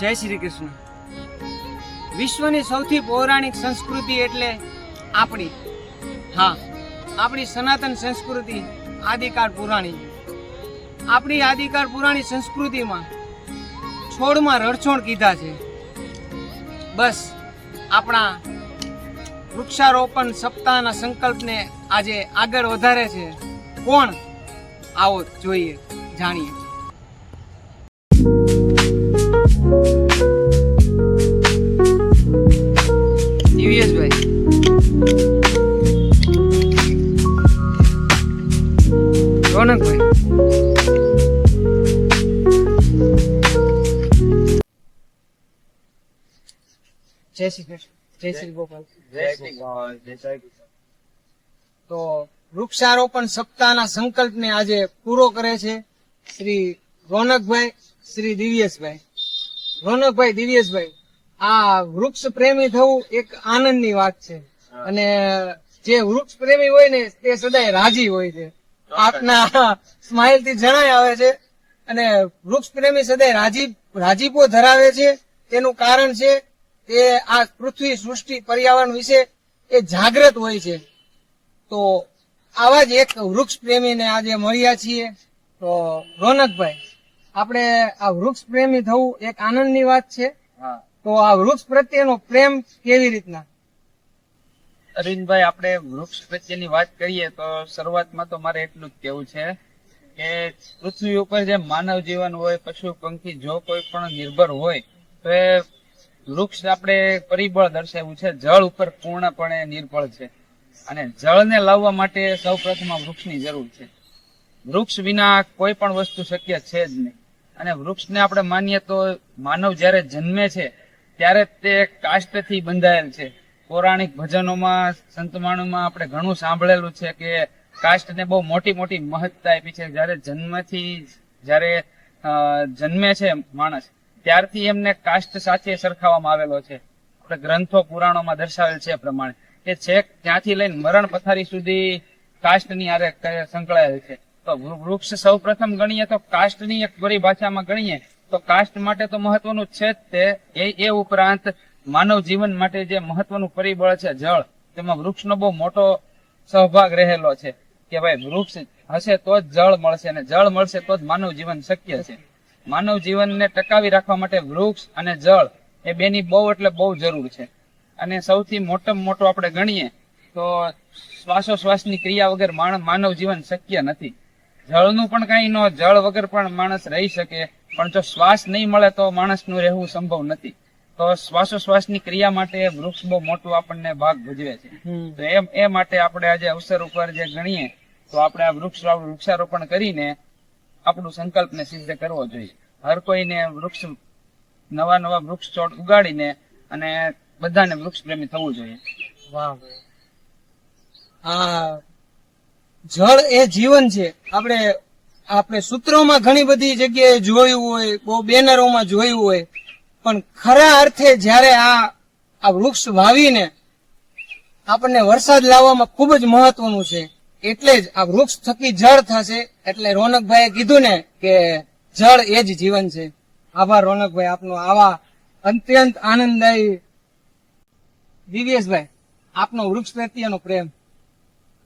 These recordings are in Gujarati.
જય શ્રી કૃષ્ણ. વિશ્વની સૌથી પૌરાણિક સંસ્કૃતિ એટલે આપણી. હા, આપણી સનાતન સંસ્કૃતિ આદિકાળ પુરાણી. આપણી આદિકાળ પુરાણી સંસ્કૃતિમાં છોડમાં રડછોડ કીધા છે. બસ, આપણા વૃક્ષારોપણ સપ્તાહના સંકલ્પને આજે આગળ વધારે છે. કોણ? આવો જોઈએ, જાણીએ. જય શ્રી કૃષ્ણ જય શ્રી ગોપાલ તો વૃક્ષારોપણ સપ્તાહના સંકલ્પને આજે પૂરો કરે છે શ્રી રોનકભાઈ શ્રી દિવ્યેશભાઈ. રોનકભાઈ દિવ્યેશભાઈ આ વૃક્ષ પ્રેમી થવું એક આનંદની વાત છે. અને જે વૃક્ષ પ્રેમી હોય ને તે સદાય રાજી હોય છે. આપના સ્માઇલથી જણાય આવે છે. અને વૃક્ષ પ્રેમી સદાય રાજી રાજીપો ધરાવે છે. તેનું કારણ છે તે આ પૃથ્વી સૃષ્ટિ પર્યાવરણ વિશે એ જાગ્રત હોય છે. તો આવા જ એક વૃક્ષ પ્રેમીને આજે મળ્યા છીએ. તો રોનકભાઈ આપણે આ વૃક્ષ પ્રેમી થવું એક આનંદની વાત છે. તો આ વૃક્ષ પ્રત્યેનો પ્રેમ કેવી રીતના? અરવિંદભાઈ આપણે વૃક્ષ પ્રત્યેની વાત કરીએ તો શરૂઆતમાં તો મારે એટલું જ કેવું છે કે પૃથ્વી ઉપર જે માનવ જીવન હોય પશુ પંખી જો કોઈ પણ નિર્ભર હોય તો એ વૃક્ષ આપણે પરિબળ દર્શાવ્યું છે. જળ ઉપર પૂર્ણપણે નિર્ભર છે. અને જળને લાવવા માટે સૌ પ્રથમ વૃક્ષની જરૂર છે. વૃક્ષ વિના કોઈ પણ વસ્તુ શક્ય છે જ નહીં. અને વૃક્ષને આપણે માનીએ તો માનવ જ્યારે જન્મે છે, ત્યારે તે કાષ્ટથી બંધાયેલ છે. પૌરાણિક ભજનોમાં, સંતમાણોમાં આપણે ઘણું સાંભળેલું છે કે કાષ્ટને બહુ મોટી મોટી મહત્તા આપી છે. જ્યારે જન્મથી જ્યારે જન્મે છે માણસ ત્યારથી એમને કાષ્ટ સાથે સરખાવવામાં આવેલો છે. ગ્રંથો પુરાણોમાં દર્શાવેલ છે પ્રમાણે. કે છેક ત્યાંથી લઈને મરણ પથારી સુધી કાષ્ટની આરે સંકળાયેલ છે. તો વૃક્ષ સૌ પ્રથમ ગણીએ તો કાષ્ટની એક પરિભાષામાં ગણીએ, તો કાષ્ટ માટે તો મહત્વનું છે જ તે, એ એ ઉપરાંત માનવ જીવન માટે જે મહત્વનું પરિબળ છે જળ, તેમાં વૃક્ષનો બહુ મોટો સહભાગ રહેલો છે. કે ભાઈ વૃક્ષ હશે તો જ જળ મળશે અને જળ મળશે તો જ માનવ જીવન શક્ય છે. માનવ જીવનને ટકાવી રાખવા માટે વૃક્ષ અને જળ એ બેની બહુ એટલે બહુ જરૂર છે. અને સૌથી મોટામાં મોટો આપણે ગણીએ તો શ્વાસોશ્વાસની ક્રિયા વગર માનવ જીવન શક્ય નથી. જળનું પણ કાંઈ ન જળ વગર પણ માણસ રહી શકે પણ જો શ્વાસ નહીં મળે તો માણસનું રહેવું સંભવ નથી. તો શ્વાસોશ્વાસની ક્રિયા માટે વૃક્ષ બહુ મોટું આપણને ભાગ ભજવે છે. તો એમ એ માટે આપણે આજે અવસર ઉપર જે ગણીએ તો આપણે આ વૃક્ષ વૃક્ષારોપણ કરીને આપણું સંકલ્પને સિદ્ધ કરવો જોઈએ. હર કોઈને વૃક્ષ, નવા નવા વૃક્ષ છોડ ઉગાડીને અને બધાને વૃક્ષ પ્રેમી થવું જોઈએ. જળ એ જીવન છે. આપણે આપણે સૂત્રોમાં ઘણી બધી જગ્યાએ જોયું હોય, બહુ બેનરોમાં જોયું હોય, પણ ખરા અર્થે જ્યારે આ આ વૃક્ષ વાવીને આપણને વરસાદ લાવવામાં ખૂબ જ મહત્વનું છે. એટલે જ આ વૃક્ષ થકી જળ થશે. એટલે રોનકભાઈએ કીધું ને કે જળ એ જ જીવન છે. આભાર રોનકભાઈ, આપનો આવા અત્યંત આનંદદાયી દિવ્યેશભાઈ, આપનો વૃક્ષ પ્રત્યેનો પ્રેમ.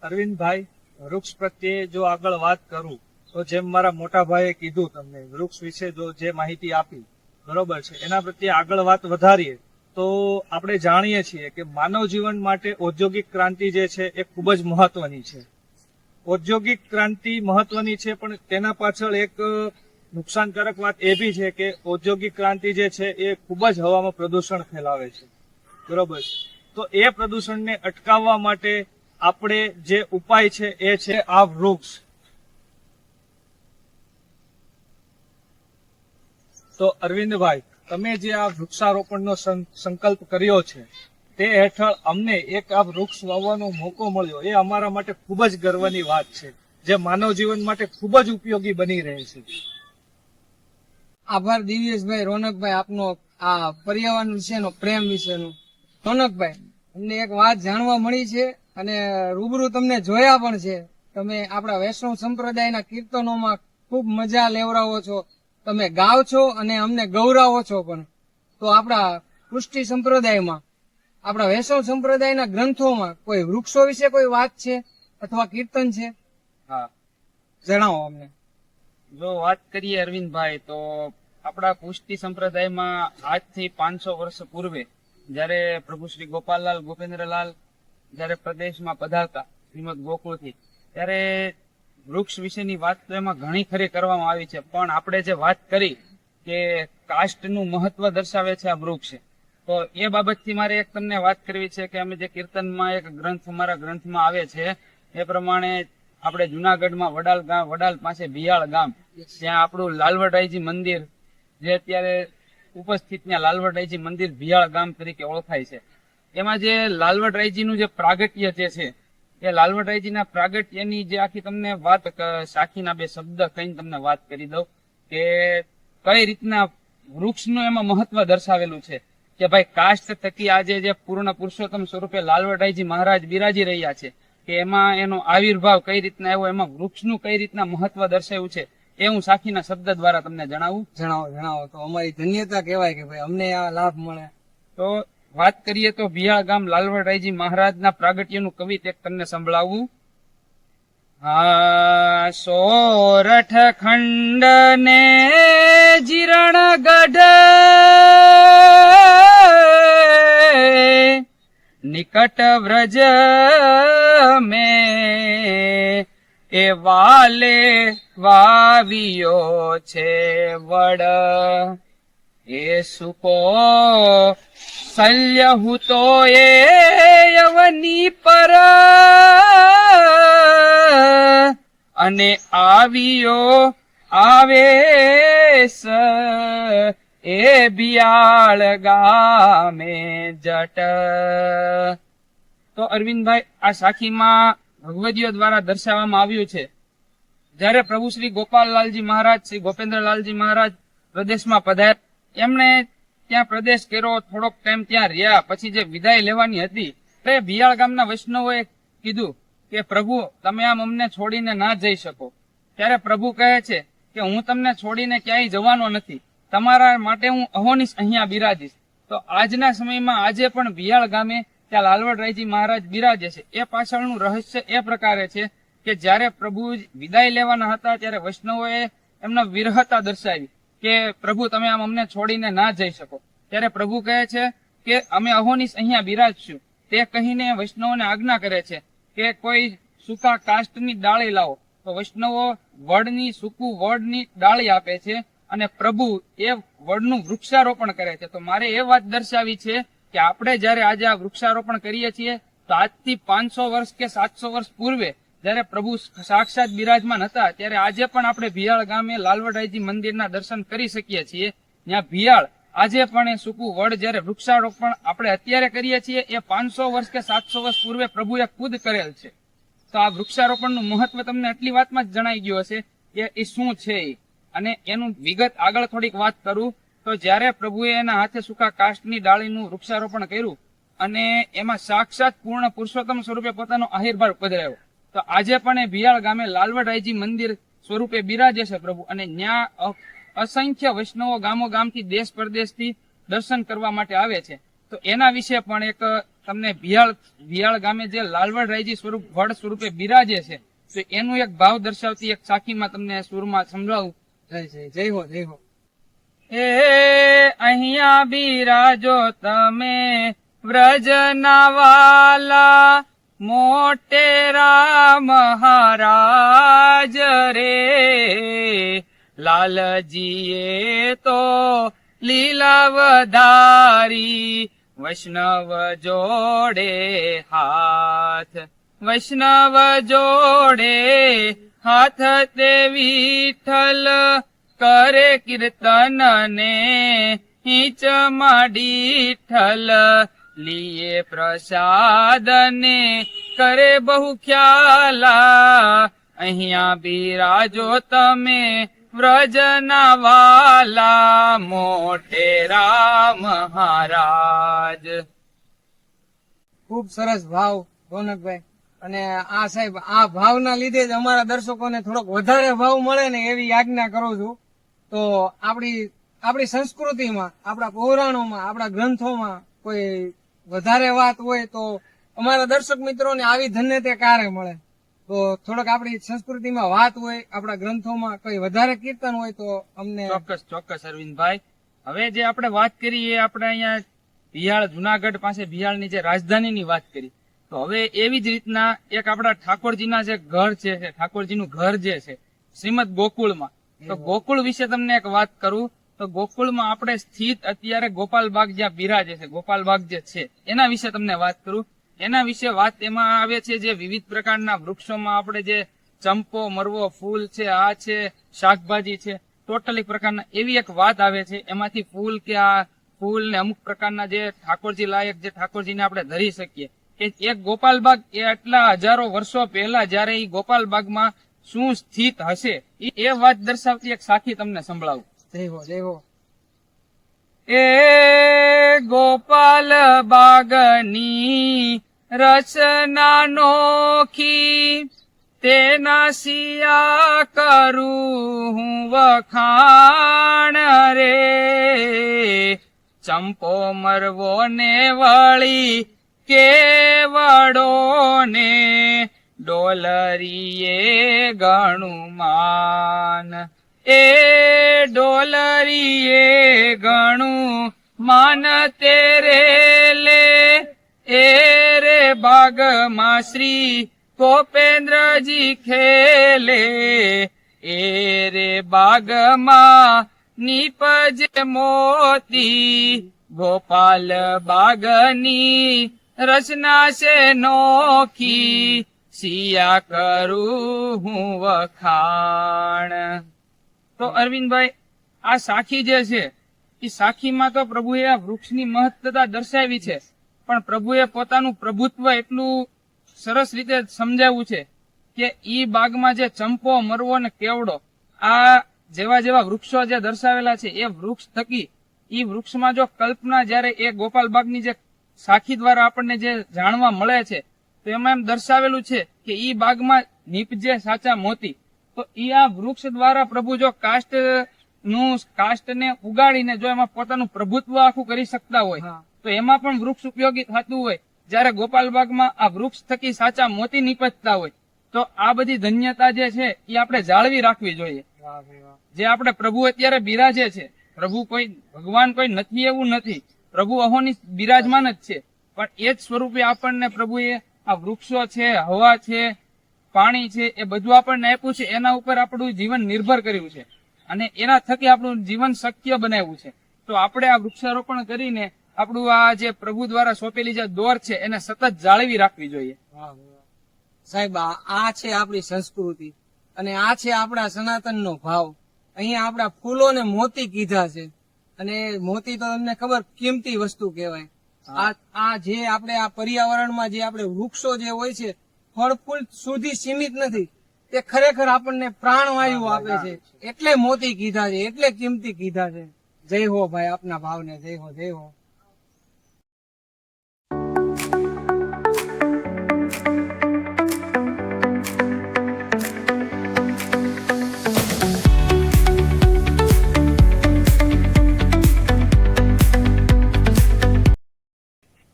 અરવિંદભાઈ, વૃક્ષ પ્રત્યે જો આગળ વાત કરું, તો જેમ મારા મોટા ભાઈએ કીધું તમને, વૃક્ષ વિશે જો જે માહિતી આપી, બરોબર છે, એના પ્રત્યે આગળ વાત વધારીએ, તો આપણે જાણીએ છીએ કે માનવ જીવન માટે ઔદ્યોગિક ક્રાંતિ જે છે, એ ખૂબ જ મહત્વની છે. ઔદ્યોગિક ક્રાંતિ મહત્વની છે, પણ તેના પાછળ એક નુકસાનકારક વાત એ બી છે કે ઔદ્યોગિક ક્રાંતિ જે છે એ ખૂબ જ હવામાં પ્રદૂષણ ફેલાવે છે. બરોબર? તો એ પ્રદૂષણને અટકાવવા માટે આપણે જે ઉપાય છે એ છે આ વૃક્ષ. તો અરવિંદભાઈ, તમે જે આ વૃક્ષારોપણનો સંકલ્પ કર્યો છે તે હેઠળ અમને એક આ વૃક્ષ વાવવાનો મોકો મળ્યો. એ અમારા માટે ખૂબ જ ગર્વની વાત છે, જે માનવ જીવન માટે ખૂબ જ ઉપયોગી બની રહે છે. આભાર દિવ્યેશભાઈ, રોનકભાઈ, આપનો આ પર્યાવરણ વિશેનો, પ્રેમ વિશેનો. રોનકભાઈ, અમને એક વાત જાણવા મળી છે અને રૂબરૂ તમને જોયા પણ છે. તમે આપણા વૈષ્ણવ સંપ્રદાયના કીર્તનોમાં ખૂબ મજા લેવડાવો છો. તમે ગાવ છો અને અમને ગૌરાવો છો પણ. તો આપણા પુષ્ટિ સંપ્રદાયમાં આપણા વૈષ્ણવ સંપ્રદાયના ગ્રંથોમાં કોઈ વૃક્ષો વિશે કોઈ વાત છે અથવા કીર્તન છે? હા. જણાવો અમને. જો વાત કરીએ અરવિંદભાઈ તો આપણા પુષ્ટિ સંપ્રદાયમાં આજથી પાંચસો વર્ષ પૂર્વે જ્યારે પ્રભુ શ્રી ગોપાલલાલ ગોપેન્દ્રલાલ જ્યારે પ્રદેશમાં પધારતા શ્રીમદ ગોકુળથી ત્યારે વૃક્ષ વિશેની વાત તો એમાં ઘણી ખરી કરવામાં આવી છે. પણ આપણે જે વાત કરી કે કાસ્ટનું મહત્વ દર્શાવે છે આ વૃક્ષ તો એ બાબતથી મારે એક તમને વાત કરવી છે કે અમે જે કીર્તનમાં એક ગ્રંથ અમારા ગ્રંથમાં આવે છે, એ પ્રમાણે આપણે જુનાગઢમાં વડાલ ગામ, વડાલ પાસે ભિયાળ ગામ, ત્યાં આપણું લાલવડરાયજી મંદિર, જે અત્યારે ઉપસ્થિત ત્યાં લાલવડરાયજી મંદિર ભિયાળ ગામ તરીકે ઓળખાય છે. એમાં જે લાલવડરાયજીનું જે પ્રાગટ્ય જે છે, એ લાલવડરાયજીના પ્રાગટ્યની જે આખી તમને વાત સાખીના બે શબ્દ કહીને તમને વાત કરી દઉં કે કઈ રીતના વૃક્ષનું એમાં મહત્વ દર્શાવેલું છે. કે ભાઈ કાસ્ટ થકી આજે જે પૂર્ણ પુરુષોત્તમ સ્વરૂપે લાલવડાઈજી મહારાજ બિરાજી રહ્યા છે કે એમાં એનો આવિર્ભાવ કઈ રીતના આવ્યો એમાં વૃક્ષનું કઈ રીતના મહત્વ દર્શાવ્યું છે એ હું સાખીના શબ્દ દ્વારા તમને જણાવું. જણાવો જણાવો. તો અમારી ધન્યતા કહેવાય કે ભાઈ અમને આ લાભ મળે. તો વાત કરીએ તો ભિયાળ ગામ લાલવડરાયજી મહારાજના પ્રાગટ્યનું કવિત એક તમને સંભળાવું. હા સોરઠ ખંડ ને જીરણ ગઢ નિકટ વ્રજ મેં એ વાલે વાવ્યો છે વડ. એ સુકો શલ્ય હું તો એ યવની પર. અને આવ્યો આવેશ. એ બિયાળ ગામે જટ. તો અરવિંદભાઈ, આ સાખીમાં ભગવદીઓ દ્વારા દર્શાવવામાં આવ્યું છે. જ્યારે પ્રભુ શ્રી ગોપાલલાલજી મહારાજ, શ્રી ગોપેન્દ્રલાલજી મહારાજ પ્રદેશમાં પધાર, એમણે ત્યાં પ્રદેશ કર્યો, થોડોક ટાઈમ ત્યાં રહ્યા, પછી જે વિદાય લેવાની હતી, તે બિયાળ ગામના વૈષ્ણવોએ કીધું કે, પ્રભુ, તમે આમ અમને છોડીને ના જઈ શકો. ત્યારે પ્રભુ કહે છે કે, હું તમને છોડીને ક્યાંય જવાનો નથી. તમારા માટે હું અહોનીશ અહીંયા બિરાજીશ. તો આજના સમયમાં આજે પણ ભિયાળ ગામે ત્યાં લાલવડરાયજી મહારાજ બિરાજે છે. એ પાછળનું રહસ્ય એ પ્રકારે છે કે જ્યારે પ્રભુ વિદાય લેવાના હતા ત્યારે વૈષ્ણવોએ એમના વિરહતા દર્શાવી કે પ્રભુ તમે આમ અમને છોડીને ના જઈ શકો. ત્યારે પ્રભુ કહે છે કે અમે અહોનીશ અહીંયા બિરાજશું તે કહીને વૈષ્ણવોને આજ્ઞા કરે છે કે કોઈ સૂકા કાસ્ટની ડાળી લાવો. તો વૈષ્ણવો વડની સૂકું વડની ડાળી આપે છે અને પ્રભુ એ વડનું વૃક્ષારોપણ કરે છે. તો મારે એ વાત દર્શાવી છે કે આપણે જયારે આજે આ વૃક્ષારોપણ કરીએ છીએ, તો આજથી પાંચસો વર્ષ કે સાતસો વર્ષ પૂર્વે જયારે પ્રભુ સાક્ષાત બિરાજમાન હતા, ત્યારે આજે પણ આપણે ભિયાળ ગામે લાલવડાઈજી મંદિરના દર્શન કરી શકીએ છીએ. ત્યાં ભિયાળ, આજે પણ એ સૂકું વડ જયારે વૃક્ષારોપણ આપણે અત્યારે કરીએ છીએ, એ પાંચસો વર્ષ કે સાતસો વર્ષ પૂર્વે પ્રભુએ ખુદ કરેલ છે. તો આ વૃક્ષારોપણનું મહત્વ તમને આટલી વાતમાં જ જણાઈ ગયું હશે કે એ શું છે એ. અને એનું વિગત આગળ થોડીક વાત કરું, તો જ્યારે પ્રભુએ એના હાથે સૂકા કાષ્ટની ડાળીનું વૃક્ષારોપણ કર્યું અને એમાં સાક્ષાત પૂર્ણ પુરુષોત્તમ સ્વરૂપે પોતાનો આહિર્ભાર પધરાવ્યો તો આજે પણ એ ભિયાળ ગામે લાલવડરાયજી મંદિર સ્વરૂપે બિરાજે છે પ્રભુ અને ત્યાં અસંખ્ય વૈષ્ણવો ગામો ગામથી દેશ પરદેશથી દર્શન કરવા માટે આવે છે. તો એના વિશે પણ એક તમને ભિયાળ ભિયાળ ગામે જે લાલવડરાયજી સ્વરૂપ, વડ સ્વરૂપે બિરાજે છે, તો એનું એક ભાવ દર્શાવતી એક સાખીમાં તમને સુરમાં સમજાવું જય જય. જય હો જય હો. એ અહીંયા બિરાજો તમે વ્રજના વાલા મોટેરા મહારાજ રે. લાલજીએ તો લીલા વધારી, વૈષ્ણવ જોડે હાથ, વૈષ્ણવ જોડે હાથ તે વિઠ્ઠલ, કરે કીર્તન ને હિંચ ઠલ. લીએ પ્રસાદ ને કરે બહુ ખ્યાલા. અહીંયા બિરાજો તમે વ્રજના વાલા મોટેરા મહારાજ. ખૂબ સરસ ભાવ, રોનકભાઈ. અને આ સાહેબ, આ ભાવના લીધે જ અમારા દર્શકોને થોડોક વધારે ભાવ મળે ને એવી આજ્ઞા કરું છું. તો આપણી આપણી સંસ્કૃતિમાં, આપણા પૌરાણોમાં, આપણા ગ્રંથોમાં કોઈ વધારે વાત હોય તો અમારા દર્શક મિત્રોને આવી ધન્યતા કારે મળે? તો થોડોક આપણી સંસ્કૃતિમાં વાત હોય, આપણા ગ્રંથોમાં કોઈ વધારે કીર્તન હોય તો અમને ચોક્કસ ચોક્કસ, અરવિંદભાઈ. હવે જે આપણે વાત કરી એ આપણે અહીંયા ભિયાળ, જુનાગઢ પાસે બિહાળની જે રાજધાનીની વાત કરી તો હવે એવી જ રીતના એક આપણા ઠાકોરજીના જે ઘર છે ઠાકોરજી ઠાકોરજીનું ઘર જે છે શ્રીમદ ગોકુળમાં. તો ગોકુળ વિશે તમને એક વાત કરું. તો ગોકુળમાં આપણે સ્થિત અત્યારે ગોપાલબાગ જ્યાં બિરાજે છે ગોપાલબાગ જે છે એના વિશે તમને વાત કરું. એના વિશે વાત એમાં આવે છે જે વિવિધ પ્રકારના વૃક્ષોમાં આપણે જે ચંપો મરવો ફૂલ છે આ છે શાકભાજી છે ટોટલી પ્રકારના એવી એક વાત આવે છે. એમાંથી ફૂલ કે આ ફૂલ ને અમુક પ્રકારના જે ઠાકોરજી લાયક જે ઠાકોરજીને આપણે ધરી શકીએ. કે એક ગોપાલબાગ એ આટલા હજારો વર્ષો પહેલા જયારે એ ગોપાલબાગમાં શું સ્થિત હશે એ વાત દર્શાવતી એક સાખી તમને સંભળાવું. જય હો જય હો એ ગોપાલ બાગની રચના નોખી તેના સિયા કરું હું વખાણ રે. ચંપો મરવો ને વળી કેવડો ને ડોલરીએ ઘણું માન. એ ડોલરીએ ઘણું માન તેરે લે. એ રે બાગમાં શ્રી ગોપેન્દ્રજી ખેલે. એ રે બાગમાં નીપજે મોતી ગોપાલ બાગની રચના છે નોખી સિયા કરું હું વખાણ. તો અરવિંદભાઈ, આ સાખી જે છે, એ સાખીમાં તો પ્રભુએ આ વૃક્ષની મહત્તા દર્શાવી છે, પણ પ્રભુએ પોતાનું પ્રભુત્વ એટલું સરસ રીતે સમજાવ્યું છે કે ઈ બાગમાં જે ચંપો, મરવો અને કેવડો, આ જેવા જેવા વૃક્ષો જે દર્શાવેલા છે, એ વૃક્ષ થકી ઈ વૃક્ષમાં જો કલ્પના જ્યારે એ ગોપાલ બાગની જે સાખી દ્વારા આપણને જે જાણવા મળે છે તો એમાં એમ દર્શાવેલું છે કે ઈ બાગમાં નીપજે સાચા મોતી. તો ઈ આ વૃક્ષ દ્વારા પ્રભુ જો કાષ્ટનું કાષ્ટ ને ઉગાડીને જો એમાં પોતાનું પ્રભુત્વ આખું કરી શકતા હોય તો એમાં પણ વૃક્ષ ઉપયોગી થતું હોય. જ્યારે ગોપાલબાગમાં આ વૃક્ષ થકી સાચા મોતી નીપજતા હોય તો આ બધી ધન્યતા જે છે એ આપણે જાળવી રાખવી જોઈએ. જે આપણે પ્રભુ અત્યારે બિરાજે છે. પ્રભુ કોઈ ભગવાન કોઈ નથી એવું નથી. પ્રભુ અહોની બિરાજમાન જ છે. પણ એ જ સ્વરૂપે આપણને પ્રભુએ આ વૃક્ષો છે, હવા છે, પાણી છે, એ બધું આપણને આપ્યું છે. એના ઉપર આપણું જીવન નિર્ભર કર્યું છે. અને એના થકી આપણું જીવન શક્ય બનાવ્યું છે. તો આપણે આ વૃક્ષારોપણ કરીને આપણું આ જે પ્રભુ દ્વારા સોંપેલી જે દોર છે, એને સતત જાળવી રાખવી જોઈએ. સાહેબ, આ છે આપણી સંસ્કૃતિ. અને આ છે આપણા સનાતનનો ભાવ. અહીંયા આપણા ફૂલો ને મોતી કીધા છે. અને મોતી તો તમને ખબર કિંમતી વસ્તુ કહેવાય. આ જે આપણે આ પર્યાવરણમાં જે આપણે વૃક્ષો જે હોય છે ફળ ફૂલ સુધી સીમિત નથી. તે ખરેખર આપણને પ્રાણવાયુ આપે છે. એટલે મોતી કીધા છે એટલે કિંમતી કીધા છે. જય હો ભાઈ આપના ભાવને જય હો જય હો.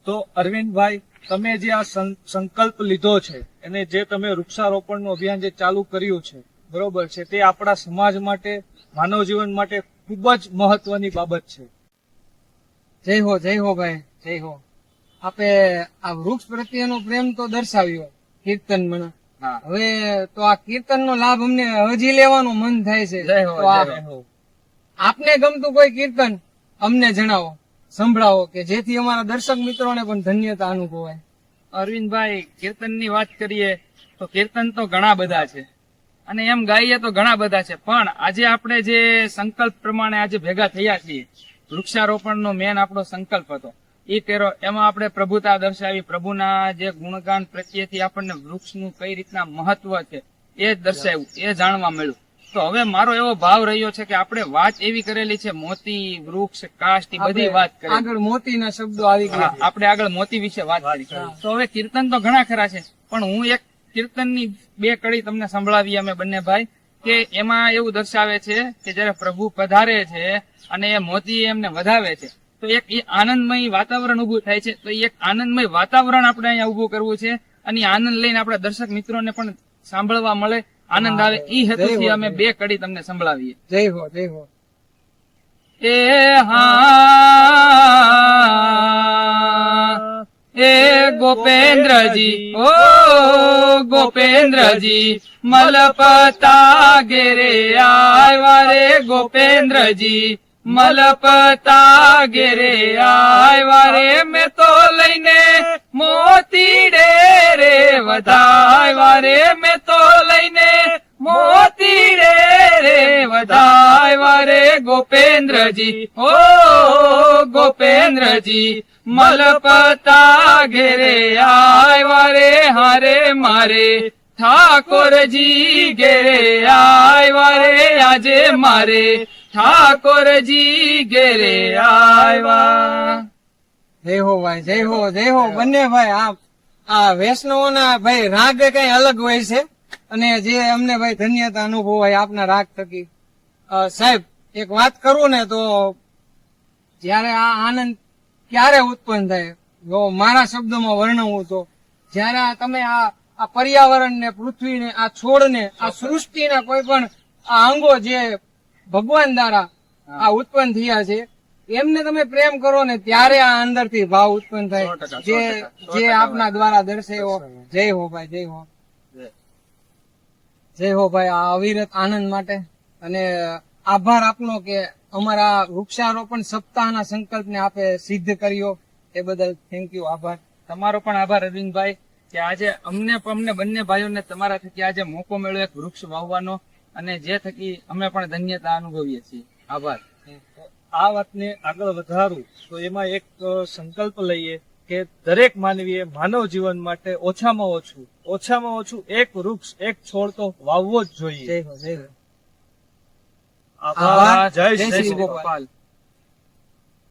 તો અરવિંદભાઈ તમે જે આ સંકલ્પ લીધો છે અને જે તમે વૃક્ષારોપણનું અભિયાન જે ચાલુ કર્યું છે બરોબર છે તે આપણા સમાજ માટે માનવ જીવન માટે ખૂબ જ મહત્વની બાબત છે. જય હો જય હો ભાઈ જય હો. આપે આ વૃક્ષ પ્રત્યેનો પ્રેમ તો દર્શાવ્યો કીર્તન મને. હવે તો આ કીર્તન નો લાભ અમને હજી લેવાનું મન થાય છે. આપને ગમતું કોઈ કીર્તન અમને જણાવો. સંભળાવો કે જેથી અમારા દર્શક મિત્રોને પણ ધન્યતા અનુભવાય. અરવિંદભાઈ, કીર્તનની વાત કરીએ તો કીર્તન તો ઘણા બધા છે. અને એમ ગાઈએ તો ઘણા બધા છે. પણ આજે આપણે જે સંકલ્પ પ્રમાણે આજે ભેગા થયા છીએ, વૃક્ષારોપણનો મેન આપણો સંકલ્પ હતો. એ કર્યો. એમાં આપણે પ્રભુતા દર્શાવી. પ્રભુના જે ગુણગાન પ્રત્યેથી આપણને વૃક્ષનું કઈ રીતના મહત્વ છે એ દર્શાવ્યું. એ જાણવા મળ્યું. તો હવે મારો એવો ભાવ રહ્યો છે કે આપણે વાત એવી કરેલી છે મોતી વૃક્ષ કાષ્ટ એ બધી વાત કરી. આગળ મોતીના શબ્દો આવી ગયા આપણે આગળ મોતી વિશે વાત કરી. તો હવે કીર્તન તો ઘણા ખરા છે પણ હું એક કીર્તનની બે કડી તમને સંભળાવી અમે બંને ભાઈ કે એમાં એવું દર્શાવે છે કે જયારે પ્રભુ પધારે છે અને એ મોતી એમને વધાવે છે તો એક એ આનંદમય વાતાવરણ ઉભું થાય છે તો એક આનંદમય વાતાવરણ આપણે અહીંયા ઉભું કરવું છે અને આનંદ લઈને આપણા દર્શક મિત્રોને પણ સાંભળવા મળે આનંદ આવે. એ હેતુથી અમે બે કડી તમને સંભળાવીએ. જય હો જય હો. એ હા એ ગોપેન્દ્રજી ઓ ગોપેન્દ્રજી મલપતા ઘેરે આવ્યા રે ગોપેન્દ્રજી મલપતા ગેરે આવ્યા રે. મેં તો લઈને મોતી ડેરે વધાવ્યા રે. મેં તો લઈને ગોપેન્દ્રજી, ઓ ગોપેન્દ્રજી, મલપતા ઘેરે આવ્યા રે, હારે મારે. ઠાકોરજી ઘેરે આવ્યા રે, આજે મારે. ઠાકોરજી ઘેરે આવ્યા. જય હો ભાઈ, જય હો જય હો. બંને ભાઈ, આ આ વૈષ્ણવોના ભાઈ રાગ કઈ અલગ હોય છે? અને જે અમને ભાઈ ધન્યતા અનુભવ હોય આપના રાગ થકી. સાહેબ એક વાત કરું ને તો જ્યારે આ આનંદ ક્યારે ઉત્પન્ન થાય? જો મારા શબ્દોમાં વર્ણવું તો. જ્યારે આ તમે આ આ પર્યાવરણને પૃથ્વીને આ છોડને આ સૃષ્ટિના કોઈ પણ આ અંગો જે ભગવાન દ્વારા આ ઉત્પન્ન થયા છે એમને તમે પ્રેમ કરો ને ત્યારે આ અંદરથી ભાવ ઉત્પન્ન થાય. જે જે આપના દ્વારા દર્શાવ્યો. જય હો ભાઈ જય હો. જય હો ભાઈ આ અવિરત આનંદ માટે. અને આભાર આપનો કે અમારા વૃક્ષારોપણ સપ્તાહના સંકલ્પને આપે સિદ્ધ કર્યો એ બદલ થેન્ક યુ આભાર. તમારો પણ આભાર અરવિંદભાઈ કે આજે અમને અમને બંને ભાઈઓને તમારા થકી આજે મોકો મળ્યો એક વૃક્ષ વાવવાનો અને જે થકી અમે પણ ધન્યતા અનુભવીએ છીએ. આભાર. આ વાતને આગળ વધારું તો એમાં એક સંકલ્પ લઈએ કે દરેક માનવીએ માનવ જીવન માટે ઓછામાં ઓછું ઓછામાં ઓછું એક વૃક્ષ એક છોડ તો વાવવો જ જોઈએ. જય હો જય હો. આભાર. જય શ્રી. ગોપાલ.